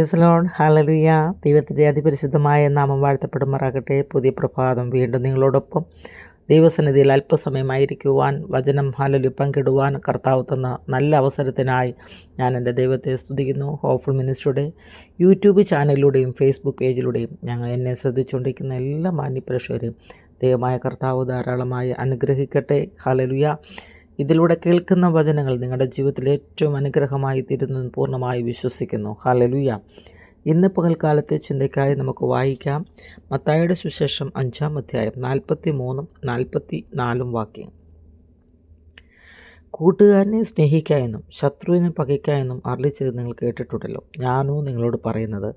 Loan ഹലലിയ ദൈവത്തിന്റെ അതിപരിശുദ്ധമായ നാമം വാഴ്ത്തപ്പെടുമാറാകട്ടെ. പുതിയ പ്രഭാതം വീണ്ടും നിങ്ങളോടൊപ്പം. ദൈവസന്നിധിയിൽ അല്പസമയമായിരിക്കുവാൻ വചനം ഹലലി പങ്കിടുവാൻ കർത്താവ് തന്ന നല്ല അവസരത്തിനായി ഞാൻ എന്റെ ദൈവത്തെ സ്തുതിക്കുന്നു. ഹോപ്പ്ഫുൾ മിനിസ്റ്ററുടെ യൂട്യൂബ് ചാനലിലൂടെയും ഫേസ്ബുക്ക് പേജിലൂടെയും ഞങ്ങൾ എന്നെ ശ്രദ്ധിച്ചുകൊണ്ടിരിക്കുന്ന എല്ലാ മാന്യപ്രേക്ഷകരെയും ദൈവമായ കർത്താവ് ധാരാളമായി അനുഗ്രഹിക്കട്ടെ. ഹാലലുയ ഇതിലൂടെ കേൾക്കുന്ന വചനങ്ങൾ നിങ്ങളുടെ ജീവിതത്തിൽ ഏറ്റവും അനുഗ്രഹമായി തീരുന്നു പൂർണമായി വിശ്വസിക്കുന്നു. ഹാലലുയ ഇന്ന് പകൽക്കാലത്തെ ചിന്തയ്ക്കായി നമുക്ക് വായിക്കാം മത്തായുടെ സുശേഷം അഞ്ചാം അധ്യായം നാൽപ്പത്തി മൂന്നും നാൽപ്പത്തി നാലും വാക്യം കൂട്ടുകാരനെ സ്നേഹിക്കായെന്നും ശത്രുവിനെ പകയ്ക്കായെന്നും ചെയ്ത് നിങ്ങൾ കേട്ടിട്ടുണ്ടല്ലോ. ഞാനോ നിങ്ങളോട് പറയുന്നത്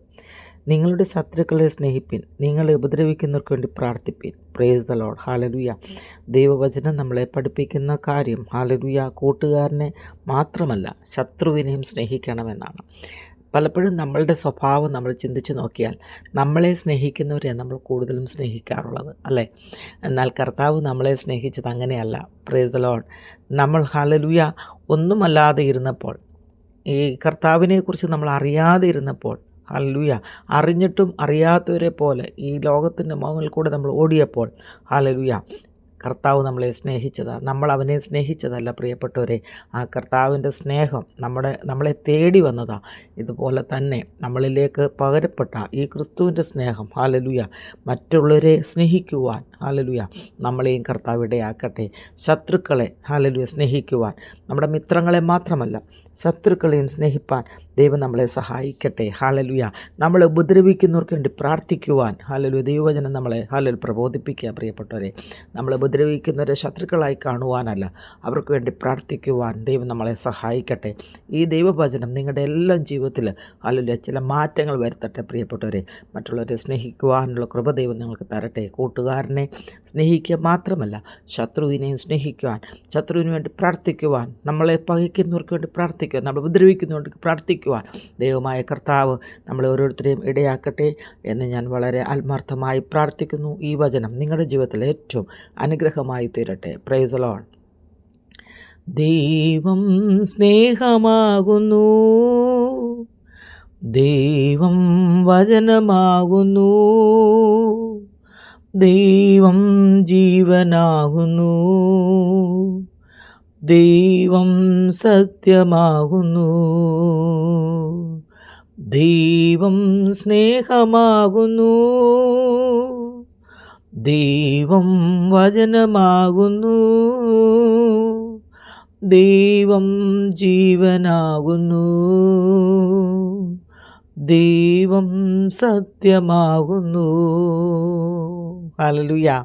നിങ്ങളുടെ ശത്രുക്കളെ സ്നേഹിപ്പിൻ നിങ്ങളെ ഉപദ്രവിക്കുന്നവർക്ക് വേണ്ടി പ്രാർത്ഥിപ്പിൻ. പ്രേസ് ദ ലോഡ് ഹാലലുയ ദൈവവചനം നമ്മളെ പഠിപ്പിക്കുന്ന കാര്യം ഹാലലുയ കൂട്ടുകാരനെ മാത്രമല്ല ശത്രുവിനെയും സ്നേഹിക്കണമെന്നാണ്. പലപ്പോഴും നമ്മളുടെ സ്വഭാവം നമ്മൾ ചിന്തിച്ച് നോക്കിയാൽ നമ്മളെ സ്നേഹിക്കുന്നവരെ നമ്മൾ കൂടുതലും സ്നേഹിക്കാറുള്ളത് അല്ലേ? എന്നാൽ കർത്താവ് നമ്മളെ സ്നേഹിച്ചത് അങ്ങനെയല്ല. ലോഡ് നമ്മൾ ഹലലുയ ഒന്നുമല്ലാതെ ഇരുന്നപ്പോൾ ഈ കർത്താവിനെക്കുറിച്ച് നമ്മൾ അറിയാതെ ഇരുന്നപ്പോൾ ഹലലുയ അറിഞ്ഞിട്ടും അറിയാത്തവരെ പോലെ ഈ ലോകത്തിന്റെ മുകളിൽ കൂടെ നമ്മൾ ഓടിയപ്പോൾ ഹലലുയ കർത്താവ് നമ്മളെ സ്നേഹിച്ചതാണ് നമ്മൾ അവനെ സ്നേഹിച്ചതല്ല പ്രിയപ്പെട്ടവരെ. ആ കർത്താവിന്റെ സ്നേഹം നമ്മുടെ നമ്മളെ തേടി വന്നതാണ് ഇതുപോലെ തന്നെ നമ്മളിലേക്ക് പകരപ്പെട്ട ഈ ക്രിസ്തുവിന്റെ സ്നേഹം ഹാലലുയ മറ്റുള്ളവരെ സ്നേഹിക്കുവാൻ ഹാലലുയ. നമ്മളെയും കർത്താവ് ഇടയാക്കട്ടെ. ശത്രുക്കളെ ഹാലലുയ സ്നേഹിക്കുവാൻ. നമ്മുടെ മിത്രങ്ങളെ മാത്രമല്ല ശത്രുക്കളെയും സ്നേഹിപ്പാൻ ദൈവം നമ്മളെ സഹായിക്കട്ടെ. ഹാലലുയ. നമ്മളെ ഉപദ്രവിക്കുന്നവർക്ക് വേണ്ടി പ്രാർത്ഥിക്കുവാൻ. ഹാലലു ദൈവവചനം നമ്മളെ ഹാലൽ പ്രബോധിപ്പിക്കുക പ്രിയപ്പെട്ടവരെ. നമ്മളെ ഉപദ്രവിക്കുന്നവരെ ശത്രുക്കളായി കാണുവാനല്ല അവർക്ക് വേണ്ടി പ്രാർത്ഥിക്കുവാൻ ദൈവം നമ്മളെ സഹായിക്കട്ടെ. ഈ ദൈവവചനം നിങ്ങളുടെ എല്ലാം ജീവിതത്തിൽ ഹാലലുയ ചില മാറ്റങ്ങൾ വരുത്തട്ടെ പ്രിയപ്പെട്ടവരെ. മറ്റുള്ളവരെ സ്നേഹിക്കുവാനുള്ള കൃപ ദൈവം നിങ്ങൾക്ക് തരട്ടെ. കൂട്ടുകാരനെ സ്നേഹിക്കുക മാത്രമല്ല ശത്രുവിനെയും സ്നേഹിക്കുവാൻ ശത്രുവിന് വേണ്ടി പ്രാർത്ഥിക്കുവാൻ നമ്മളെ പകയ്ക്കുന്നവർക്ക് വേണ്ടി പ്രാർത്ഥിക്കുവാൻ നമ്മൾ ഉപദ്രവിക്കുന്നവർക്ക് പ്രാർത്ഥിക്കുവാൻ ദൈവമായ കർത്താവ് നമ്മളെ ഓരോരുത്തരെയും ഇടയാക്കട്ടെ എന്ന് ഞാൻ വളരെ ആത്മാർത്ഥമായി പ്രാർത്ഥിക്കുന്നു ഈ വചനം നിങ്ങളുടെ ജീവിതത്തിലെ ഏറ്റവും അനുഗ്രഹമായി തീരട്ടെ. പ്രൈസ് ലോൺ ദൈവം സ്നേഹമാകുന്നു. ദൈവം വചനമാകുന്നു. ദൈവം ജീവനാകുന്നു. ദൈവം സത്യമാകുന്നു. ദൈവം സ്നേഹമാകുന്നു. ദൈവം വചനമാകുന്നു. ദൈവം ജീവനാകുന്നു. ദൈവം സത്യമാകുന്നു. ഹലലുയ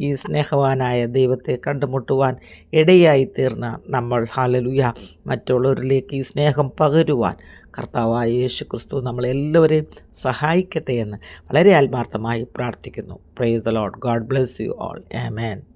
ഈ സ്നേഹവാനായ ദൈവത്തെ കണ്ടുമുട്ടുവാൻ ഇടയായി തീർന്ന നമ്മൾ ഹാലലുയ മറ്റുള്ളവരിലേക്ക് ഈ സ്നേഹം പകരുവാൻ കർത്താവായ യേശു ക്രിസ്തു നമ്മളെല്ലാവരെയും സഹായിക്കട്ടെ എന്ന് വളരെ ആത്മാർത്ഥമായി പ്രാർത്ഥിക്കുന്നു. Praise the lord God bless you all amen